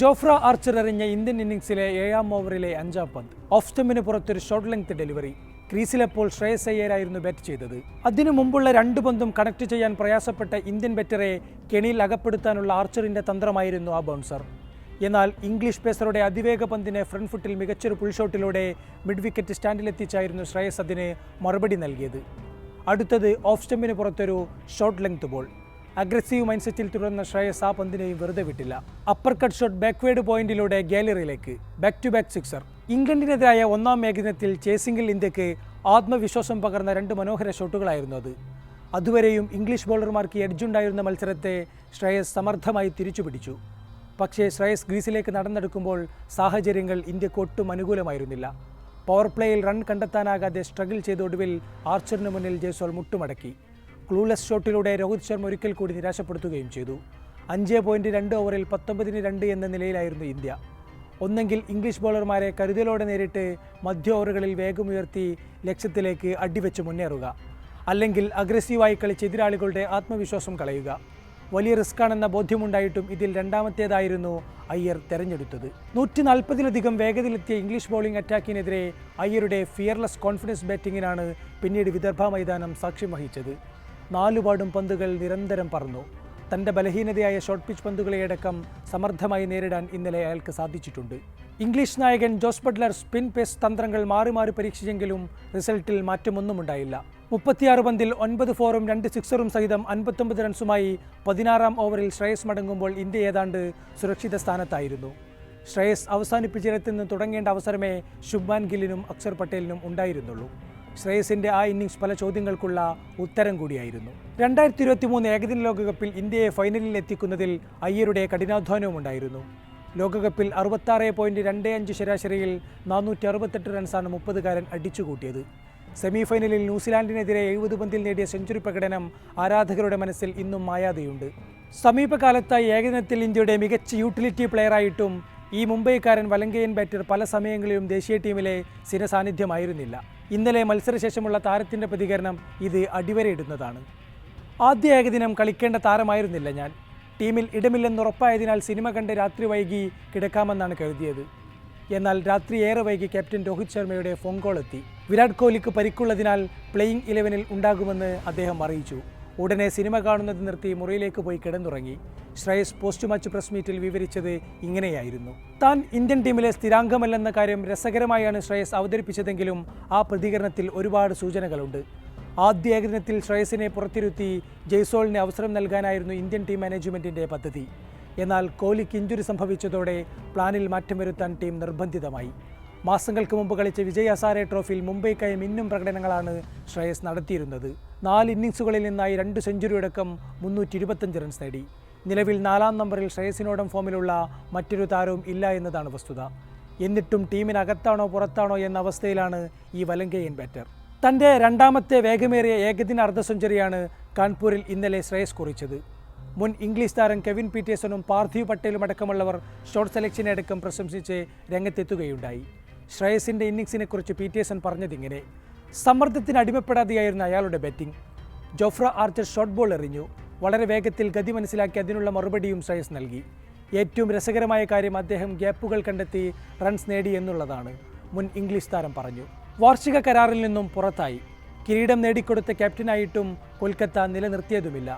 Jofra Archer എറിഞ്ഞ Indian ഇന്നിംഗ്സിലെ ഏഴാം ഓവറിലെ അഞ്ചാം പന്ത്. ഓഫ് സ്റ്റമ്പിന് പുറത്തൊരു ഷോർട്ട് ലെങ്ത് ഡെലിവറി. ക്രീസിലെപ്പോൾ ശ്രേയസ് അയ്യരായിരുന്നു ബാറ്റ് ചെയ്തത്. അതിനു മുമ്പുള്ള രണ്ട് പന്തും കണക്ട് ചെയ്യാൻ പ്രയാസപ്പെട്ട ഇന്ത്യൻ ബാറ്ററെ കെണിയിൽ അകപ്പെടുത്താനുള്ള ആർച്ചറിന്റെ തന്ത്രമായിരുന്നു ആ ബൗൺസർ എന്നാൽ ഇംഗ്ലീഷ് പേസറുടെ അതിവേഗ പന്തിനെ ഫ്രണ്ട് ഫുട്ടിൽ മികച്ചൊരു പുൾ ഷോട്ടിലൂടെ മിഡ് വിക്കറ്റ് സ്റ്റാൻഡിലെത്തിച്ചായിരുന്നു ശ്രേയസ് അതിന് മറുപടി നൽകിയത്. അടുത്തത് ഓഫ് സ്റ്റമ്പിന് പുറത്തൊരു short length ball aggressive mind സെറ്റിൽ തുടർന്ന ശ്രേയസ് ആ പന്തിനെയും വെറുതെ വിട്ടില്ല. അപ്പർ കട്ട് ഷോട്ട് ബാക്ക്വേഡ് പോയിന്റിലൂടെ ഗാലറിയിലേക്ക്. ബാക്ക് ടു ബാക്ക് സിക്സർ ഇംഗ്ലണ്ടിനെതിരായ ഒന്നാം ഏകദിനത്തിൽ ചേസിംഗിൽ ഇന്ത്യയ്ക്ക് ആത്മവിശ്വാസം പകർന്ന രണ്ട് മനോഹര ഷോട്ടുകളായിരുന്നു അത്. അതുവരെയും ഇംഗ്ലീഷ് ബൗളർമാർക്ക് എഡ്ജുണ്ടായിരുന്ന മത്സരത്തെ ശ്രേയസ് സമർത്ഥമായി തിരിച്ചുപിടിച്ചു. പക്ഷേ ശ്രേയസ് ഗ്രീസിലേക്ക് നടന്നെടുക്കുമ്പോൾ സാഹചര്യങ്ങൾ ഇന്ത്യയ്ക്ക് ഒട്ടും അനുകൂലമായിരുന്നില്ല. പവർ പ്ലേയിൽ റൺ കണ്ടെത്താനാകാതെ സ്ട്രഗിൾ ചെയ്ത ഒടുവിൽ ആർച്ചറിന് മുന്നിൽ ജയ്സോൾ മുട്ടുമടക്കി. ക്ലൂലെസ് ഷോട്ടിലൂടെ രോഹിത് ശർമ്മ ഒരിക്കൽ കൂടി നിരാശപ്പെടുത്തുകയും ചെയ്തു. അഞ്ച് പോയിന്റ് രണ്ട് ഓവറിൽ പത്തൊമ്പതിന് രണ്ട് എന്ന നിലയിലായിരുന്നു ഇന്ത്യ. ഒന്നെങ്കിൽ ഇംഗ്ലീഷ് ബോളർമാരെ കരുതലോടെ നേരിട്ട് മധ്യ ഓവറുകളിൽ വേഗമുയർത്തി ലക്ഷ്യത്തിലേക്ക് അടിവെച്ച് മുന്നേറുക. അല്ലെങ്കിൽ അഗ്രസീവായി കളിച്ച് എതിരാളികളുടെ ആത്മവിശ്വാസം കളയുക. വലിയ റിസ്ക്കാണെന്ന ബോധ്യമുണ്ടായിട്ടും ഇതിൽ രണ്ടാമത്തേതായിരുന്നു അയ്യർ തെരഞ്ഞെടുത്തത്. നൂറ്റി നാൽപ്പതിലധികം വേഗതയിലെത്തിയ ഇംഗ്ലീഷ് ബോളിംഗ് അറ്റാക്കിനെതിരെ അയ്യരുടെ ഫിയർലെസ് കോൺഫിഡൻസ് ബാറ്റിങ്ങിനാണ് പിന്നീട് വിദർഭ മൈതാനം സാക്ഷ്യം വഹിച്ചത്. നാലുപാടും പന്തുകൾ നിരന്തരം പറന്നു. തന്റെ ബലഹീനതയായ ഷോർട്ട് പിച്ച് പന്തുകളെയടക്കം സമർത്ഥമായി നേരിടാൻ ഇന്നലെ അയാൾക്ക് സാധിച്ചിട്ടുണ്ട്. ഇംഗ്ലീഷ് നായകൻ ജോസ് ബട്ട്ലർ സ്പിൻ പേസ് തന്ത്രങ്ങൾ മാറി മാറി പരീക്ഷിച്ചെങ്കിലും റിസൾട്ടിൽ മാറ്റമൊന്നും ഉണ്ടായില്ല. മുപ്പത്തിയാറ് പന്തിൽ ഒൻപത് ഫോറും രണ്ട് സിക്സറും സഹിതം അൻപത്തൊമ്പത് റൺസുമായി പതിനാറാം ഓവറിൽ ശ്രേയസ് മടങ്ങുമ്പോൾ ഇന്ത്യ ഏതാണ്ട് സുരക്ഷിത സ്ഥാനത്തായിരുന്നു. ശ്രേയസ് അവസാനിപ്പിച്ചിടത്ത് നിന്ന് തുടങ്ങേണ്ട അവസരമേ ശുഭ്മാൻ ഗില്ലിനും അക്ഷർ പട്ടേലിനും ഉണ്ടായിരുന്നുള്ളൂ. ശ്രേയസിന്റെ ആ ഇന്നിങ്സ് പല ചോദ്യങ്ങൾക്കുള്ള ഉത്തരം കൂടിയായിരുന്നു. രണ്ടായിരത്തി ഇരുപത്തി മൂന്ന് ഏകദിന ലോകകപ്പിൽ ഇന്ത്യയെ ഫൈനലിൽ എത്തിക്കുന്നതിൽ അയ്യരുടെ കഠിനാധ്വാനവും ഉണ്ടായിരുന്നു. ലോകകപ്പിൽ അറുപത്താറ് പോയിന്റ് രണ്ട് അഞ്ച് ശരാശരിയിൽ നാനൂറ്റി അറുപത്തെട്ട് റൺസാണ് മുപ്പതുകാരൻ അടിച്ചുകൂട്ടിയത്. സെമി ഫൈനലിൽ ന്യൂസിലാൻഡിനെതിരെ എഴുപത് പന്തിൽ നേടിയ സെഞ്ചുറി പ്രകടനം ആരാധകരുടെ മനസ്സിൽ ഇന്നും മായാതെയുണ്ട്. സമീപകാലത്തായി ഏകദിനത്തിൽ ഇന്ത്യയുടെ മികച്ച യൂട്ടിലിറ്റി പ്ലെയറായിട്ടും ഈ മുംബൈക്കാരൻ വലങ്കയൻ ബാറ്റർ പല സമയങ്ങളിലും ദേശീയ ടീമിലെ സ്ഥിരസാന്നിധ്യമായിരുന്നില്ല. ഇന്നലെ മത്സരശേഷമുള്ള താരത്തിന്റെ പ്രതികരണം ഇത് അടിവരയിടുന്നതാണ്. ആദ്യ ഏകദിനം കളിക്കേണ്ട താരമായിരുന്നില്ല ഞാൻ. ടീമിൽ ഇടമില്ലെന്നുറപ്പായതിനാൽ സിനിമ കണ്ട് രാത്രി വൈകി കിടക്കാമെന്നാണ് കരുതിയത്. എന്നാൽ രാത്രി ഏറെ വൈകി ക്യാപ്റ്റൻ രോഹിത് ശർമ്മയുടെ ഫോൺ കോൾ എത്തി. വിരാട് കോഹ്ലിക്ക് പരിക്കുള്ളതിനാൽ പ്ലേയിംഗ് ഇലവനിൽ ഉണ്ടാകുമെന്ന് അദ്ദേഹം അറിയിച്ചു. ഉടനെ സിനിമ കാണുന്നത് നിർത്തി മുറിയിലേക്ക് പോയി കിടന്നുറങ്ങി. ശ്രേയസ് പോസ്റ്റ് മാച്ച് പ്രസ് മീറ്റിൽ വിവരിച്ചത് ഇങ്ങനെയായിരുന്നു. താൻ ഇന്ത്യൻ ടീമിലെ സ്ഥിരാംഗമല്ലെന്ന കാര്യം രസകരമായാണ് ശ്രേയസ് അവതരിപ്പിച്ചതെങ്കിലും ആ പ്രതികരണത്തിൽ ഒരുപാട് സൂചനകളുണ്ട്. ആദ്യ ഏകദിനത്തിൽ ശ്രേയസിനെ പുറത്തിരുത്തി ജയ്സോളിന് അവസരം നൽകാനായിരുന്നു ഇന്ത്യൻ ടീം മാനേജ്മെന്റിന്റെ പദ്ധതി. എന്നാൽ കോഹ്ലിക്ക് ഇഞ്ചുറി സംഭവിച്ചതോടെ പ്ലാനിൽ മാറ്റം വരുത്താൻ ടീം നിർബന്ധിതമായി. മാസങ്ങൾക്ക് മുമ്പ് കളിച്ച വിജയ് ഹസാരെ ട്രോഫിയിൽ മുംബൈക്കായി മിന്നും പ്രകടനങ്ങളാണ് ശ്രേയസ് നടത്തിയിരുന്നത്. നാല് ഇന്നിംഗ്സുകളിൽ നിന്നായി രണ്ട് സെഞ്ചുറിയടക്കം മുന്നൂറ്റി ഇരുപത്തഞ്ച് റൺസ് നേടി. നിലവിൽ നാലാം നമ്പറിൽ ശ്രേയസിനോടം ഫോമിലുള്ള മറ്റൊരു താരവും ഇല്ല എന്നതാണ് വസ്തുത. എന്നിട്ടും ടീമിനകത്താണോ പുറത്താണോ എന്ന അവസ്ഥയിലാണ് ഈ വലങ്കയൻ ബാറ്റർ തന്റെ രണ്ടാമത്തെ വേഗമേറിയ ഏകദിന അർദ്ധ സെഞ്ചുറിയാണ് കാൺപൂരിൽ ഇന്നലെ ശ്രേയസ് കുറിച്ചത്. മുൻ ഇംഗ്ലീഷ് താരം കെവിൻ പീറ്റേഴ്സണും പാർത്ഥിവ് പട്ടേലും അടക്കമുള്ളവർ ഷോർട്ട് സെലക്ഷനെ അടക്കം പ്രശംസിച്ച് രംഗത്തെത്തുകയുണ്ടായി. ശ്രേയസിന്റെ ഇന്നിങ്സിനെ ഇന്നിംഗ്സിനെക്കുറിച്ച് പീറ്റേഴ്സൺ പറഞ്ഞതിങ്ങനെ സമ്മർദ്ദത്തിന് അടിമപ്പെടാതെയായിരുന്നു അയാളുടെ batting. Jofra Archer short ball എറിഞ്ഞു. വളരെ വേഗത്തിൽ ഗതി മനസ്സിലാക്കി അതിനുള്ള മറുപടിയും ശ്രേയസ് നൽകി. ഏറ്റവും രസകരമായ കാര്യം അദ്ദേഹം ഗ്യാപ്പുകൾ കണ്ടെത്തി റൺസ് നേടി എന്നുള്ളതാണ്. മുൻ ഇംഗ്ലീഷ് താരം പറഞ്ഞു. വാർഷിക കരാറിൽ നിന്നും പുറത്തായി. കിരീടം നേടിക്കൊടുത്ത ക്യാപ്റ്റനായിട്ടും കൊൽക്കത്ത നിലനിർത്തിയതുമില്ല.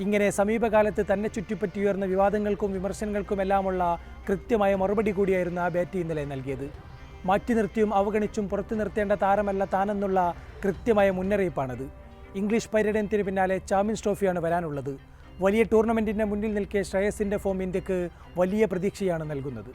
ഇങ്ങനെ സമീപകാലത്ത് തന്നെ ചുറ്റിപ്പറ്റി ഉയർന്ന വിവാദങ്ങൾക്കും വിമർശനങ്ങൾക്കുമെല്ലാമുള്ള കൃത്യമായ മറുപടി കൂടിയായിരുന്നു ആ ബാറ്റ് ഇന്നലെ നൽകിയത്. മാറ്റി നിർത്തിയും അവഗണിച്ചും പുറത്തു നിർത്തേണ്ട താരമല്ല താനെന്നുള്ള കൃത്യമായ മുന്നറിയിപ്പാണത്. ഇംഗ്ലീഷ് പര്യടനത്തിന് പിന്നാലെ ചാമ്പ്യൻസ് ട്രോഫിയാണ് വരാനുള്ളത്. വലിയ ടൂർണമെന്റിന്റെ മുന്നിൽ നിൽക്കെ ശ്രേയസിന്റെ ഫോം ഇന്ത്യയ്ക്ക് വലിയ പ്രതീക്ഷയാണ് നൽകുന്നത്.